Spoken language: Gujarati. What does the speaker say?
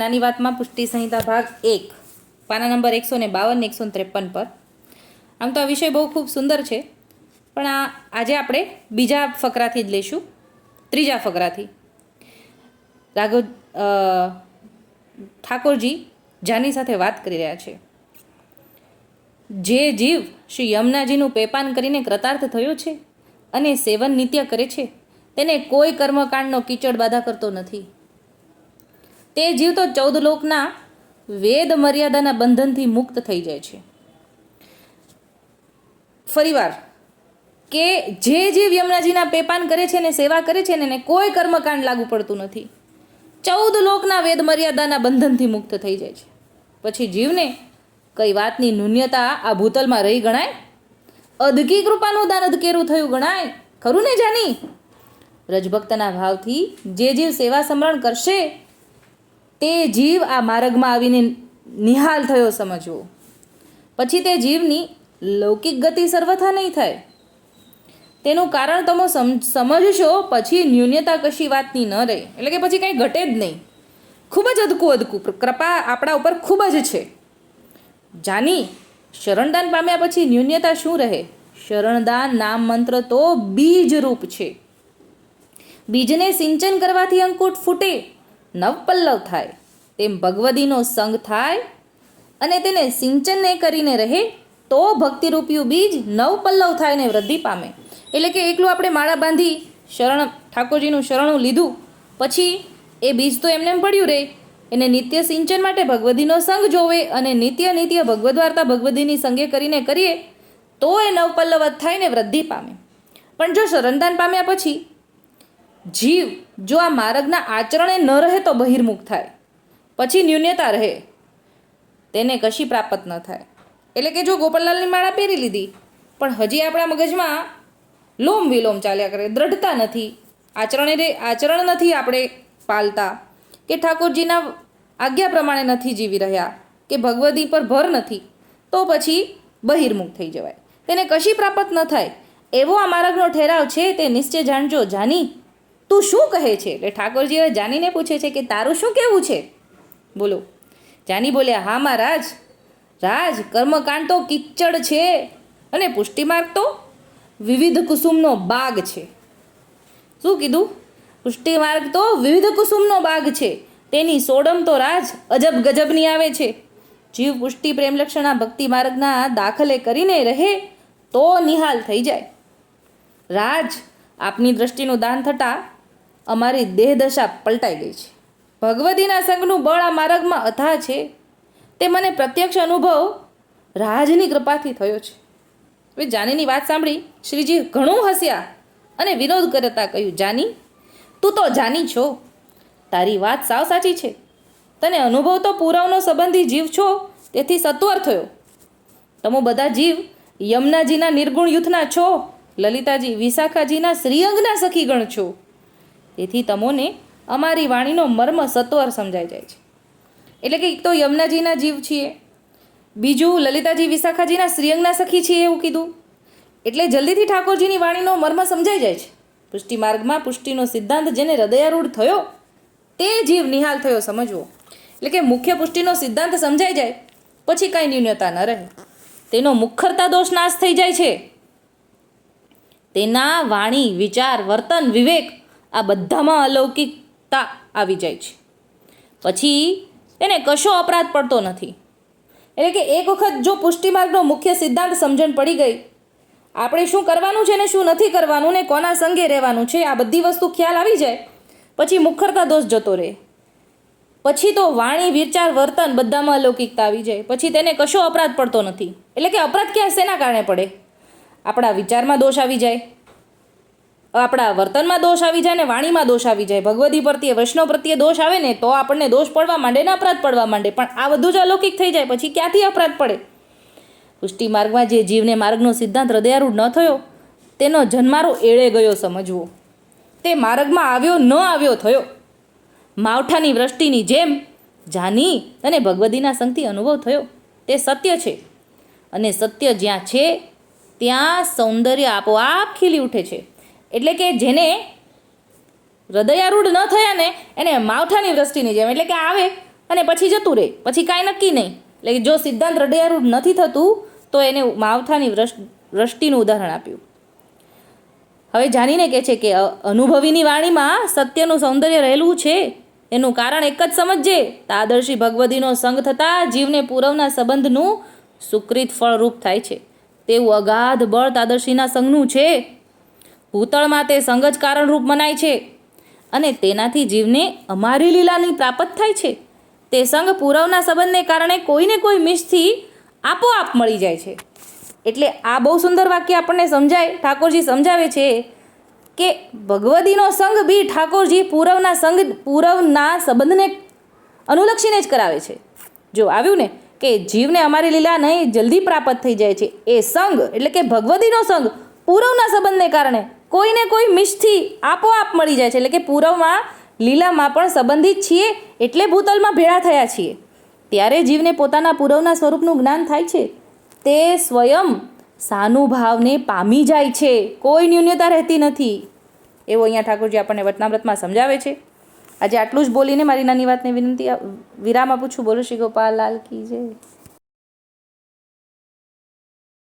નાની વાતમાં પુષ્ટિ સંહિતા ભાગ એક, પાના નંબર એકસો ને બાવન એકસો ત્રેપન પર. આમ તો આ વિષય બહુ ખૂબ સુંદર છે, પણ આ આજે આપણે બીજા ફકરાથી જ લઈશું, ત્રીજા ફકરાથી. રાઘવ ઠાકોરજી જાની સાથે વાત કરી રહ્યા છે. જે જીવ શ્રી યમુનાજીનું પેપાન કરીને કૃતાર્થ થયો છે અને સેવન નિત્ય કરે છે, તેને કોઈ કર્મકાંડનો કીચડ બાધા કરતો નથી. તે જીવ તો ચૌદ લોકના વેદ મર્યાદાના બંધનથી મુક્ત થઈ જાય છે. ફરીવાર, કે જે જીવ યમુનાજીના પેપાન કરે છે ને સેવા કરે છે ને એને કોઈ કર્મકાંડ લાગુ પડતું નથી. ચૌદ લોકના વેદ મર્યાદાના બંધનથી મુક્ત થઈ જાય છે. પછી જીવને કઈ વાતની ન્યૂન્યતા આ ભૂતલમાં રહી ગણાય? અદકી કૃપાનું દાન અદકેરું થયું ગણાય? ખરું ને જાની? રજભક્તના ભાવથી જે જીવ સેવા સમરણ કરશે તે જીવ આ માર્ગમાં આવીને નિહાલ થયો સમજવો. પછી તે જીવની લૌકિક ગતિ સર્વથા નહીં થાય. તેનું કારણ તમે સમ, સમજશો પછી ન્યૂન્યતા કશી વાતની ન રહે. એટલે કે પછી કંઈ ઘટે જ નહીં. ખૂબ જ અદકું અદકું. કૃપા આપણા ઉપર ખૂબ જ છે. જાની, શરણદાન પામ્યા પછી ન્યૂન્યતા શું રહે? શરણદાન નામ મંત્ર તો બીજ રૂપ છે. બીજને સિંચન કરવાથી અંકુટ ફૂટે. નવપલ્લવ થાય. તેમ ભગવદીનો સંગ થાય અને તેને સિંચનને કરીને રહે, તો ભક્તિરૂપિયું બીજ નવપલ્લવ થાય ને વૃદ્ધિ પામે. એટલે કે એકલું આપણે માળા બાંધી શરણ, ઠાકોરજીનું શરણું લીધું, પછી એ બીજ તો એમને પડ્યું રહે એને નિત્ય સિંચન માટે ભગવદીનો સંગ જોવે અને નિત્ય નિત્ય ભગવદ વાર્તા ભગવદીની સંગે કરીને કરીએ, તો એ નવપલ્લવ થાય ને વૃદ્ધિ પામે. પણ જો શરણદાન પામ્યા પછી જીવ જો આ માર્ગના આચરણે ન રહે તો બહિર્મુખ થાય. પછી ન્યૂન્યતા રહે. તેને કશી પ્રાપ્ત ન થાય. એટલે કે જો ગોપાલલાલની માળા પહેરી લીધી, પણ હજી આપણા મગજમાં લોમ વિલોમ ચાલ્યા કરે. દ્રઢતા નથી. આચરણે રે, આચરણ નથી આપણે પાલતા કે ઠાકોરજીના આજ્ઞા પ્રમાણે નથી જીવી રહ્યા કે ભગવદી પર ભર નથી, તો પછી બહિર્મુખ થઈ જવાય. તેને કશી પ્રાપ્ત ન થાય. એવો આ માર્ગનો ઠેરાવ છે તે નિશ્ચય જાણજો. જાની તું શું કહે છે? એટલે ઠાકોરજી જાનીને પૂછે છે કે તારું શું કહેવું છે? બોલો. જાની બોલ્યા, હા મહારાજ, રાજ, કર્મકાંડ તો કિચ્ચડ છે અને પુષ્ટિમાર્ગ તો વિવિધ કુસુમનો બાગ છે. શું કીધું? પુષ્ટિમાર્ગ તો વિવિધ કુસુમનો બાગ છે. તેની સોડમ તો રાજ અજબ ગજબની આવે છે. જીવ પુષ્ટિ પ્રેમલક્ષણા ભક્તિ માર્ગના દાખલે કરીને રહે તો નિહાલ થઈ જાય. રાજ, આપની દ્રષ્ટિનું દાન થતાં અમારી દેહદશા પલટાઈ ગઈ છે. ભગવતીના સંગનું બળ આ માર્ગમાં અથા છે. તે મને પ્રત્યક્ષ અનુભવ રાજની કૃપાથી થયો છે. હવે જાનીની વાત સાંભળી શ્રીજી ઘણું હસ્યા અને વિરોધ કરતા કહ્યું, જાની, તું તો જાની છો. તારી વાત સાવ સાચી છે. તને અનુભવ તો પુરાવનો સંબંધી જીવ છો, તેથી સત્વર થયો. તમે બધા જીવ યમુનાજીના નિર્ગુણ યુથના છો, લલિતાજી વિશાખાજીના શ્રીઅંગના સખીગણ છો. તેથી તમોને અમારી વાણીનો મર્મ સત્વર સમજાઈ જાય છે. એટલે કે એક તો યમુનાજીના જીવ છીએ, બીજું લલિતાજી વિશાખાજીના શ્રીઅંગના સખી છીએ એવું કીધું. એટલે જલ્દીથી ઠાકોરજીની વાણીનો મર્મ સમજાઈ જાય છે. પુષ્ટિ માર્ગમાં પુષ્ટિનો સિદ્ધાંત જેને હૃદયારૂઢ થયો, તે જીવ નિહાલ થયો સમજવો. એટલે કે મુખ્ય પુષ્ટિનો સિદ્ધાંત સમજાઈ જાય, પછી કાંઈ ન્યૂનતા ન રહે. તેનો મુખરતા દોષ નાશ થઈ જાય છે. તેના વાણી, વિચાર, વર્તન, વિવેક આ બધામાં અલૌકિકતા આવી જાય છે. પછી તેને કશો અપરાધ પડતો નથી. એટલે કે એક વખત જો પુષ્ટિમાર્ગનો મુખ્ય સિદ્ધાંત સમજણ પડી ગઈ, આપણે શું કરવાનું છે ને શું નથી કરવાનું ને કોના સંગે રહેવાનું છે, આ બધી વસ્તુ ખ્યાલ આવી જાય, પછી મુખરતા દોષ જતો રહે. પછી તો વાણી, વિચાર, વર્તન બધામાં અલૌકિકતા આવી જાય. પછી તેને કશો અપરાધ પડતો નથી. એટલે કે અપરાધ ક્યાં, શેના કારણે પડે? આપણા વિચારમાં દોષ આવી જાય. આપણા વર્તનમાં દોષ આવી જાય ને વાણીમાં દોષ આવી જાય. ભગવદી પ્રત્યે, વૈષ્ણવ પ્રત્યે દોષ આવે ને, તો આપણને દોષ પડવા માંડે ને અપરાધ પડવા માંડે. પણ આ બધું જ અલૌકિક થઈ જાય, પછી ક્યાંથી અપરાધ પડે? પુષ્ટિ માર્ગમાં જે જીવને માર્ગનો સિદ્ધાંત હૃદયારૂઢ ન થયો, તેનો જન્મારો એળે ગયો સમજવો. તે માર્ગમાં આવ્યો, ન આવ્યો થયો. માવઠાની વૃષ્ટિની જેમ જાની અને ભગવદીના સંગથી અનુભવ થયો. તે સત્ય છે. અને સત્ય જ્યાં છે, ત્યાં સૌંદર્ય આપોઆપ ખીલી ઉઠે છે. એટલે કે જેને હૃદયારૂઢ ન થયા ને, એને માવઠાની વૃષ્ટિની જેમ, એટલે કે આવે અને પછી જતું રહે, પછી કાંઈ નક્કી નહીં. એટલે જો સિદ્ધાંત હૃદયારૂઢ નથી થતું, તો એને માવઠાની વૃષ વૃષ્ટિનું ઉદાહરણ આપ્યું. હવે જાણીને કહે છે કે અનુભવીની વાણીમાં સત્યનું સૌંદર્ય રહેલું છે, એનું કારણ એક જ સમજજે. તાદર્શી ભગવદીનો સંગ થતાં જીવને પૂરવના સંબંધનું સુકૃત ફળરૂપ થાય છે. તેવું અગાધ બળ તાદર્શીના સંગનું છે. ભૂતળમાં તે સંગ જ કારણરૂપ મનાય છે. અને તેનાથી જીવને અમારી લીલાની પ્રાપ્ત થાય છે. તે સંગ પૂરવના સંબંધને કારણે કોઈને કોઈ મિશથી આપોઆપ મળી જાય છે. એટલે આ બહુ સુંદર વાક્ય આપણને સમજાય, ઠાકોરજી સમજાવે છે કે ભગવદીનો સંગ બી ઠાકોરજી પૂરવના સંગ, પૂરવના સંબંધને અનુલક્ષીને જ કરાવે છે. જો આવ્યું ને કે જીવને અમારી લીલા નહીં, જલ્દી પ્રાપ્ત થઈ જાય છે. એ સંગ એટલે કે ભગવદીનો સંગ પૂરવના સંબંધને કારણે કોઈને કોઈ મિશથી આપોઆપ મળી જાય છે. એટલે કે પૂરવમાં લીલામાં પણ સંબંધિત છીએ એટલે ભૂતલમાં ભેળા થયા છીએ. ત્યારે જીવને પોતાના પૂરવના સ્વરૂપનું જ્ઞાન થાય છે. તે સ્વયં સાનુભાવને પામી જાય છે. કોઈ ન્યૂન્યતા રહેતી નથી. એવું અહીંયા ઠાકોરજી આપણને વતનાવ્રતમાં સમજાવે છે. આજે આટલું જ બોલીને મારી નાની વાતને વિનંતી, વિરામ આપું છું. બોલો શ્રી ગોપાલ લાલ કી જય.